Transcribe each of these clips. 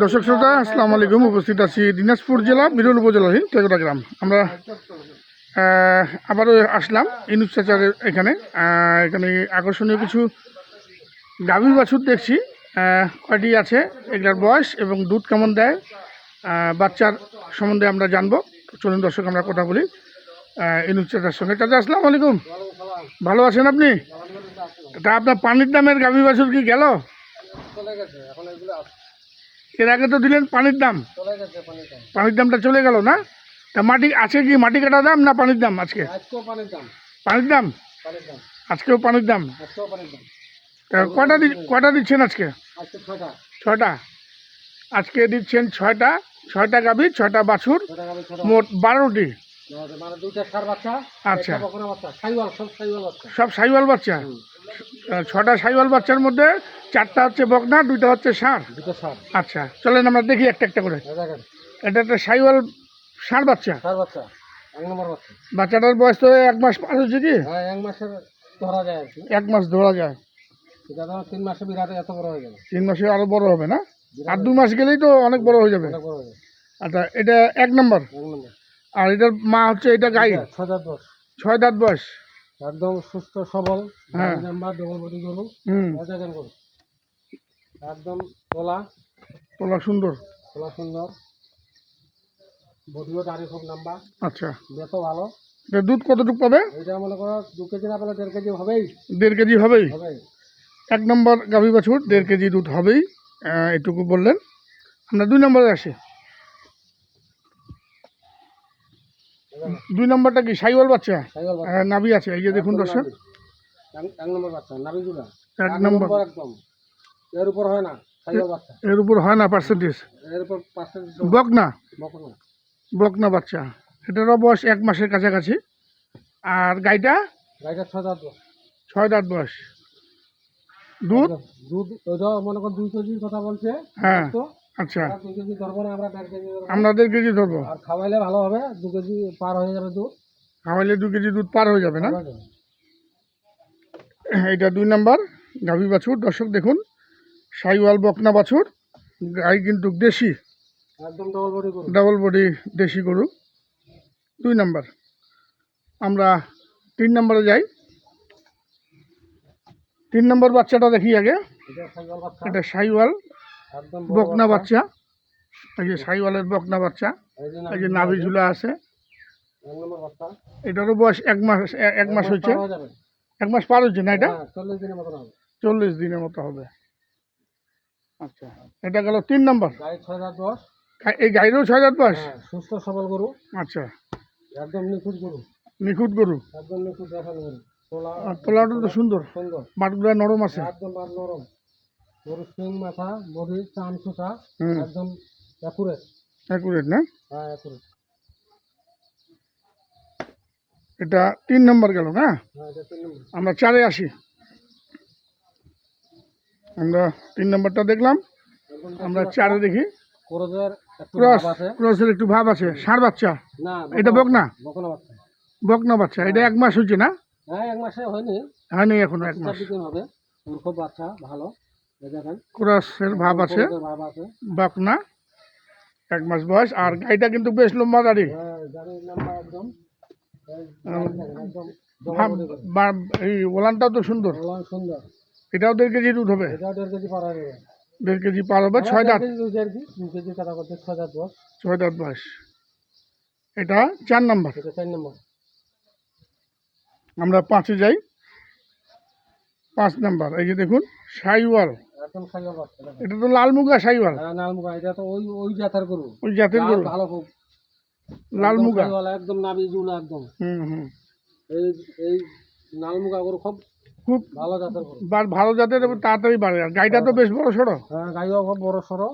দর্শক শ্রোতা, আসসালামু আলাইকুম। উপস্থিত আছি দিনাজপুর জেলা, বিরল উপজেলাধীন তেগোটা গ্রাম। আমরা আবারও আসলাম ইনুস চাচারের এখানে। এখানে আকর্ষণীয় কিছু গাভীর বাছুর দেখছি। কয়টি আছে, এগুলার বয়স এবং দুধ কেমন দেয় বাচ্চার সম্বন্ধে আমরা জানব। চলুন দর্শক, আমরা কথা বলি ইনুস চাচার সঙ্গে। চাচা, আসসালাম আলাইকুম। ভালো আছেন আপনি? তা আপনার পানির দামের গাভী বাছুর কি গেল? চলে গেছে এখন এগুলো এর আগে তো দিলেন পানির দাম। চলে গেছে পানির দাম। পানির দামটা চলে গেল না? তা মাটি আছে কি মাটি কাটা দাম না পানির দাম আজকে? আজকেও পানির দাম। পানির দাম? পানির দাম। আজকেও পানির দাম? আজকেও পানির দাম। তা কটা দি কটা দিচ্ছেন আজকে? আজকে ছটা ছয়টা। আজকে দিচ্ছেন ছয়টা ছয়টা গাভী ছয়টা বাছুর ছটা ছটা মোট বারোটি। মানে দুইটা সার বাচ্চা আচ্ছা। বকনা বাচ্চা সাইওয়াল সব সাইওয়াল বাচ্চা। সব সাইওয়াল বাচ্চা? ছটা সাইওয়াল বাচ্চার মধ্যে চারটা হচ্ছে বকনা দুইটা হচ্ছে দুটো সার। আচ্ছা চলেন আমরা দেখি একটা একটা করে। এটা একটা সাইওয়াল বাচ্চা? সার বাচ্চা এক নম্বর বাচ্চা। বাচ্চাটার বয়স তো এক মাস পার হচ্ছে কি? হ্যাঁ এক মাসের ধরা যায় এক মাস ধরা যায়। এটা তিন মাসে বিরাটে এত বড় হয়ে গেল। তিন মাসে আরও বড় হবে না? আর দু মাস গেলেই তো অনেক বড় হয়ে যাবে। আচ্ছা এটা এক নম্বর? এক নম্বর। আর এটার মা হচ্ছে এটা গাই। ছয় দাঁত দশ ছয় দাঁত বয়স। একদম সুস্থ সবল। হ্যাঁ। নাম্বার ডবল বডি গরু দেখেন গরু একদম তোলা। তোলা সুন্দর। তোলা সুন্দর। বডিও দাঁড়ি খুব লম্বা। আচ্ছা। ভালো। এটা দুধ কতটুকু পাবে? এটা মনে করো দু কেজি না পেলে দেড় কেজি হবেই। দেড় কেজি হবেই। হবেই। এক নম্বর গাভী বাছুর দেড় কেজি দুধ হবেই। এটুকু বললেন। আমরা দুই নম্বরে আসি। দুই নম্বরটা কি? সাইওয়াল বাচ্চা? আহ, নাভি আছে। এই যে দেখুন দর্শক। এক- নম্বর বাচ্চা নাভি জুড়া এক নম্বর। একদম। এর উপর হয় না সাইকেল বাচ্চা। এর উপর হয় না পার্সেন্টেজ এর উপর পাঁচটা বকনা? বকনা? বকনা। বাচ্চা। এটারও বয়স এক মাসের কাছাকাছি। আর গাইটা? গাড়িটা ছয় দাঁত দশ। ছয় দাঁত বয়স। দুধ? দুধ ওইটা মনে কর দুই কেজির কথা বলছে। হ্যাঁ। তো আচ্ছা। দুই কেজি ধরবো না আমরা দেড় কেজি ধরবো। আমরা দেড় কেজি ধরবো? আর খাওয়াইলে ভালো হবে দু কেজি পার হয়ে যাবে দুধ। খাওয়াইলে দু কেজি দুধ পার হয়ে যাবে না? এটা দুই নাম্বার গাভী বাছুর। দর্শক দেখুন সাইওয়াল বকনা বাছুর গাই কিন্তু দেশি। একদম ডবল বডি করুন ডাবল বডি দেশি গরু। দুই নাম্বার আমরা তিন নম্বরে যাই। তিন নম্বর বাচ্চাটা দেখি আগে। এটা সাইওয়াল। বকনা বাচ্চা। এই যে সাইওয়ালের বকনা বাচ্চা। এই যে নাভি ঝুলা আছে। এটারও বয়স এক মাস এক মাস পার এক মাস পার হচ্ছে না এটা? হ্যাঁ চল্লিশ দিনের মতো হবে। আচ্ছা। এটা গেল তিন নম্বর। ছয় হাজার দশ এই গাড়িরও ছয় হাজার বয়স? হ্যাঁ সুস্থ সবল গরু। আচ্ছা। একদম নিখুঁত গরু। নিখুঁত গরু। একদম নিখুঁত দেখানো গরু। তোলা তোলাটা তো সুন্দর। সুন্দর। বাটগুলা নরম আছে। একদম নরম। গরু সিং মাথা বডি চাম সুতা একদম অ্যাকুরেট অ্যাকুরেট না? হ্যাঁ অ্যাকুরেট এটা তিন নম্বর গেল না? হ্যাঁ আমরা চারে আসি। আমরা তিন নম্বরটা দেখলাম। আমরা চারে দেখি। ক্রস ক্রসের একটু ভাব আছে। ষাঁড় বাচ্চা। না এটা বকনা বকনা? বাচ্চা। বকনা বাচ্চা। এটা এক মাস হচ্ছে না? হ্যাঁ এক মাসে হয়নি। হয়নি এখনও এক মাস। হবে। খুব বাচ্চা ভালো। ক্রসের ভাব আছে বকনা এক মাস বয়স আর গাড়িটা কিন্তু বেশ লম্বা দাড়ি হ্যাঁ একদম। এই ওলানটাও তো সুন্দর। সুন্দর। এটাও দেড় কেজি দুধ হবে। দেড় কেজি পার হবে। ছয় দাঁত। ছয় দাঁত বয়স। এটা চার নাম্বার। এটা চার নম্বর। আমরা পাঁচে যাই। পাঁচ নাম্বার এই যে দেখুন সাইওয়াল। এটা তো লালমুগা সাইওয়াল। হ্যাঁ নালমুগা এটা তো ওই ওই জাতের গরু। ওই জাতের গরু। ভালো খুব। লালমুগা একদম নাবি জুলা একদম। হুম হুম। এই এই নালমুগা গরু খুব খুব ভালো জাতের গরু। ভালো জাতের তাড়াতাড়ি বাড়ে। আর গাড়িটা তো বেশ বড় সড়ো। হ্যাঁ গাইও খুব বড় সড়ো।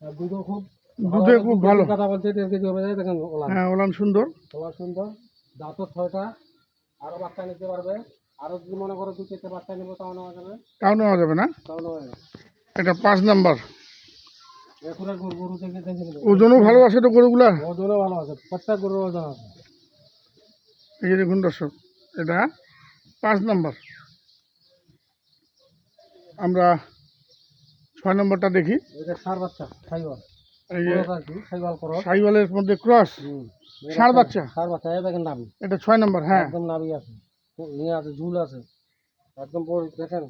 আর দুধও খুব দুধে খুব ভালো। কথা বলতে দেড় কেজি হবে দেখেন ওলা হ্যাঁ ওলান সুন্দর। ওলা সুন্দর। দাঁতও ছয়টা। আরও বাচ্চা নিতে পারবে। আরও যদি মনে করো দু চারটে বাচ্চা নেব তাও নেওয়া যাবে? তাও নেওয়া যাবে না? তাও নেওয়া যাবে। এটা পাঁচ নাম্বার। এখন গরু গরু থেকে দেখে ওজনও ভালো আছে তো গরুগুলা? ওজনও ভালো আছে প্রত্যেক গরুর ওজন আছে। এই যে দেখুন দর্শক এটা পাঁচ নাম্বার। আমরা ছয় নম্বরটা দেখি। এটা সার বাচ্চা সাইওয়াল। এই যে সাইওয়াল করস। সাইওয়ালের মধ্যে ক্রস ষাঁড় বাচ্চা? সার বাচ্চা এই দেখেন নাবি এটা ছয় নম্বর হ্যাঁ। একদম নাবি আছে। নিয়ে আছে ঝুল আছে। একদম দেখেন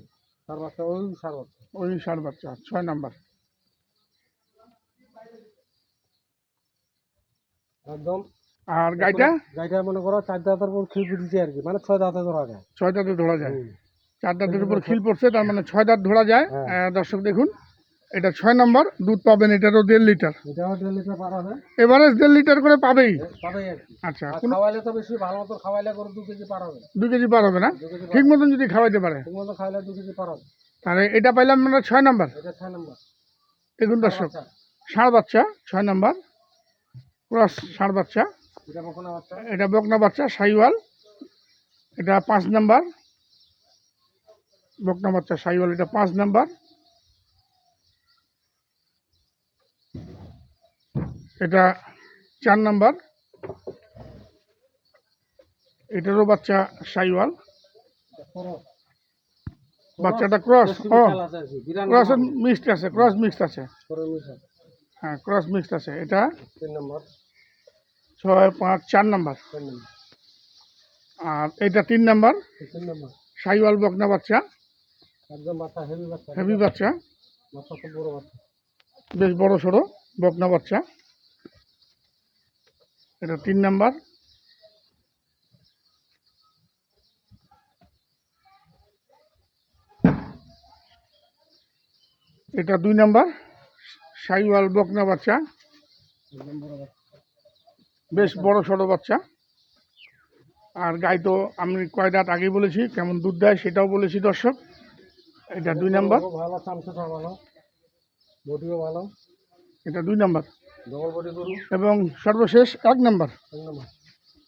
সার বাচ্চা ওই সার বাচ্চা। ওই ষাট বাচ্চা ছয় নম্বর। একদম। আর গাইটা? গাড়িটা মনে করো চার দাঁতের উপর খিল দিচ্ছে আর কি মানে ছয় দাঁতে ধরা যায়। ছয় দাঁতে ধরা যায়। চার দাঁতের উপর খিল পড়ছে তার মানে ছয় দাঁত ধরা যায়। হ্যাঁ। দর্শক দেখুন। এটা ছয় নম্বর দুধ পাবেন এটারও দেড় লিটার। এভারেজ দেড় লিটার করে পাবেই। আচ্ছা আর খাওয়াইলে তো বেশি ভালো মতো খাওয়াইলে করে দু কেজি পার হবে। দু কেজি পার হবে না? ঠিক মতন যদি খাওয়াইতে পারে। ঠিক মতো খাওয়াইলে দু কেজি পার হবে। তাহলে এটা পাইলাম আমরা ছয় নম্বর। এটা ছয় নম্বর। দেখুন দর্শক ষাঁড় বাচ্চা ছয় নম্বর। ক্রস ষাঁড় বাচ্চা। এটা বকনা বাচ্চা। এটা বকনা বাচ্চা সাইওয়াল। এটা পাঁচ নাম্বার। বকনা বাচ্চা সাইওয়াল এটা পাঁচ নাম্বার। এটা চার নাম্বার। এটারও বাচ্চা সাইওয়াল। বাচ্চাটা ক্রস ও। ক্রস মিক্সড আছে ক্রস মিক্সড আছে। হ্যাঁ ক্রস মিক্সড আছে। এটা নম্বর। ছয় পাঁচ চার নাম্বার। আর এটা তিন নাম্বার। সাইওয়াল বকনা বাচ্চা। হেভি বাচ্চা। বেশ বড় সড়ো বকনা বাচ্চা। এটা তিন নাম্বার। এটা দুই নাম্বার। সাইওয়াল বকনা বাচ্চা। বেশ বড় সড়ো বাচ্চা। আর গাই তো আমি কয় দাঁত আগেই বলেছি কেমন দুধ দেয় সেটাও বলেছি দর্শক। এটা দুই নাম্বার। ভালো ভালো। বডিও ভালো। এটা দুই নাম্বার। এবং সর্বশেষ এক নাম্বার।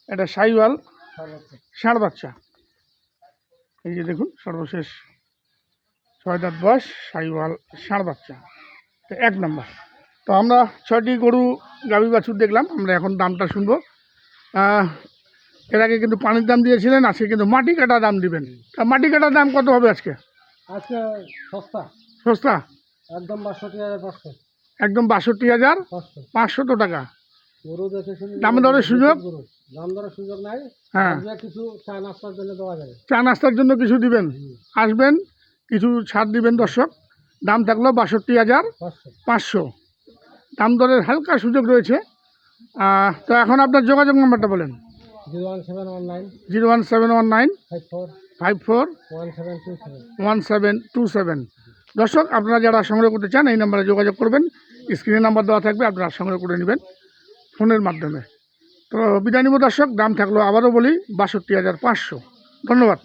এটা সাইওয়াল ষাঁড় বাচ্চা। এই যে দেখুন সর্বশেষ ছয় দাঁত বয়স সাইওয়াল ষাঁড় বাচ্চা। তো এক নম্বর। তো আমরা ছয়টি গরু গাভী বাছুর দেখলাম আমরা এখন দামটা শুনব। এর আগে কিন্তু পানির দাম দিয়েছিলেন আজকে কিন্তু মাটি কাটা দাম দিবেন। তা মাটি কাটার দাম কত হবে আজকে? আজকে সস্তা। সস্তা? একদম বাষট্টি হাজার পাঁচশো। একদম বাষট্টি হাজার পাঁচশো। পাঁচশত টাকা। দাম দরের সুযোগ? গরু। দাম দরের সুযোগ নাই। হ্যাঁ। কিছু চা নাস্তার জন্য দেওয়া যাবে। চা নাস্তার জন্য কিছু দিবেন? আসবেন কিছু ছাড় দিবেন দর্শক। দাম থাকল বাষট্টি হাজার পাঁচশো। পাঁচশো। দাম দরের হালকা সুযোগ রয়েছে। তো এখন আপনার যোগাযোগ নাম্বারটা বলেন। Zero one seven one nine. Zero one seven one nine five four. Five four one seven two seven. One seven two seven. দর্শক আপনারা যারা সংগ্রহ করতে চান এই নাম্বারে যোগাযোগ করবেন। স্ক্রিনে নাম্বার দেওয়া থাকবে, আপনারা সংগ্রহ করে নেবেন ফোনের মাধ্যমে। তো বিদায় নিব দর্শক, দাম থাকল আবারও বলি, বাষট্টি হাজার পাঁচশো। ধন্যবাদ।